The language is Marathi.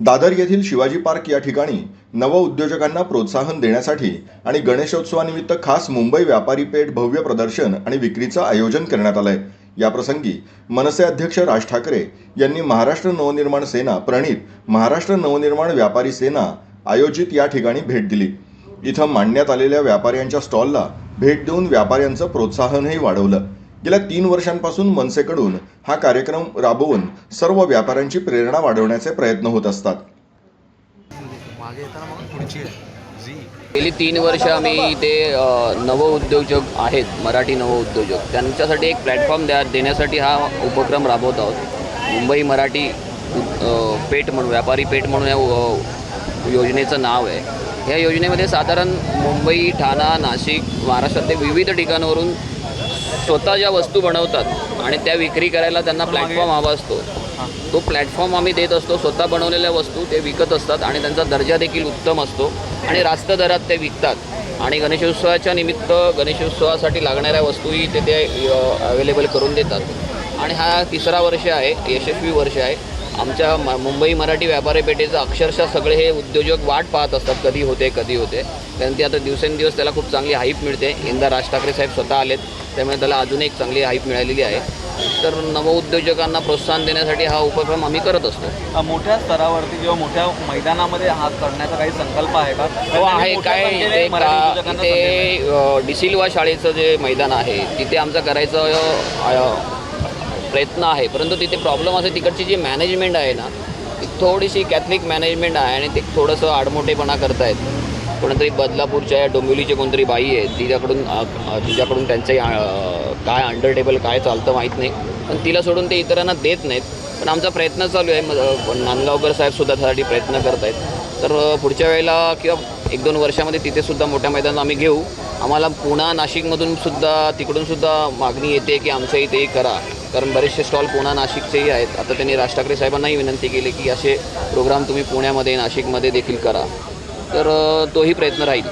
दादर येथील शिवाजी पार्क या ठिकाणी नवउद्योजकांना प्रोत्साहन देण्यासाठी आणि गणेशोत्सवानिमित्त खास मुंबई व्यापारी पेठ भव्य प्रदर्शन आणि विक्रीचं आयोजन करण्यात आलंय. याप्रसंगी मनसे अध्यक्ष राज ठाकरे यांनी महाराष्ट्र नवनिर्माण सेना प्रणित महाराष्ट्र नवनिर्माण व्यापारी सेना आयोजित या ठिकाणी भेट दिली. इथं मांडण्यात आलेल्या व्यापाऱ्यांच्या स्टॉलला भेट देऊन व्यापाऱ्यांचं प्रोत्साहनही वाढवलं. गेल्या तीन वर्षांपासून मनसेकडून हा कार्यक्रम राबवून सर्व व्यापाऱ्यांची प्रेरणा वाढवण्याचे प्रयत्न होत असतात. गेली तीन वर्ष आम्ही इथे नवउद्योजक आहेत मराठी नवउद्योजक. त्यांच्यासाठी एक प्लॅटफॉर्म द्या देण्यासाठी हा उपक्रम राबवत आहोत. मुंबई मराठी पेठ म्हणून व्यापारी पेठ म्हणून या योजनेचं नाव आहे. ह्या योजनेमध्ये साधारण मुंबई ठाणा नाशिक महाराष्ट्रातले विविध ठिकाणावरून स्वतः ज्या वस्तू बनवतात आणि त्या विक्री करायला त्यांना प्लॅटफॉर्म हवा असतो. तो प्लॅटफॉर्म आम्ही देत असतो स्वतः बनवलेल्या वस्तू ते विकत असतात आणि त्यांचा दर्जा देखील उत्तम असतो आणि रास्त दरात ते विकतात. आणि गणेशोत्सवाच्या निमित्त गणेशोत्सवासाठी लागणाऱ्या वस्तूही ते ते अवेलेबल करून देतात. आणि हा तिसरा वर्ष आहे यशस्वी वर्ष आहे. आमच्या म मुंबई मराठी व्यापारी पेठेचं अक्षरशः सगळे हे उद्योजक वाट पाहत असतात कधी होते कधी होते. कारण ती आता दिवसेंदिवस त्याला खूप चांगली हाईप मिळते. यंदा राज ठाकरे साहेब स्वतः आलेत त्यामुळे त्याला अजून एक चांगली हाईप मिळालेली आहे. तर नवउद्योजकांना प्रोत्साहन देण्यासाठी हा उपक्रम आम्ही करत असतो. मोठ्या स्तरावरती किंवा मोठ्या मैदानामध्ये हा करण्याचा काही संकल्प आहे का? हो आहे. काय अ, डिसिल्वा शाळेचं जे मैदान आहे तिथे आमचं करायचं प्रयत्न आहे. परंतु तिथे प्रॉब्लेम असे तिकडची जी मॅनेजमेंट आहे ना ती थोडीशी कॅथलिक मॅनेजमेंट आहे आणि ते थोडंसं आडमोठेपणा करतायत. कोणतरी बदलापूरच्या या डोंबिवलीची कोणतरी बाई आहे तिच्याकडून तिच्याकडून त्यांचे काय अंडर टेबल काय चालतं माहीत नाही. पण तिला सोडून ते इतरांना देत नाहीत. पण आमचा प्रयत्न चालू आहे. मग नांदगावकर साहेबसुद्धा त्यासाठी प्रयत्न करत आहेत तर पुढच्या वेळेला किंवा एक दोन वर्षामध्ये तिथेसुद्धा मोठ्या मैदानात आम्ही घेऊ. आम्हाला पुणा नाशिकमधूनसुद्धा तिकडूनसुद्धा मागणी येते की आमच्या इथे करा. कारण बरेचसे स्टॉल पुणा नाशिकचेही आहेत. आता त्यांनी राज ठाकरे साहेबांनाही विनंती केली की असे प्रोग्राम तुम्ही पुण्यामध्ये नाशिकमध्ये देखील करा. तर तोही प्रयत्न राहील.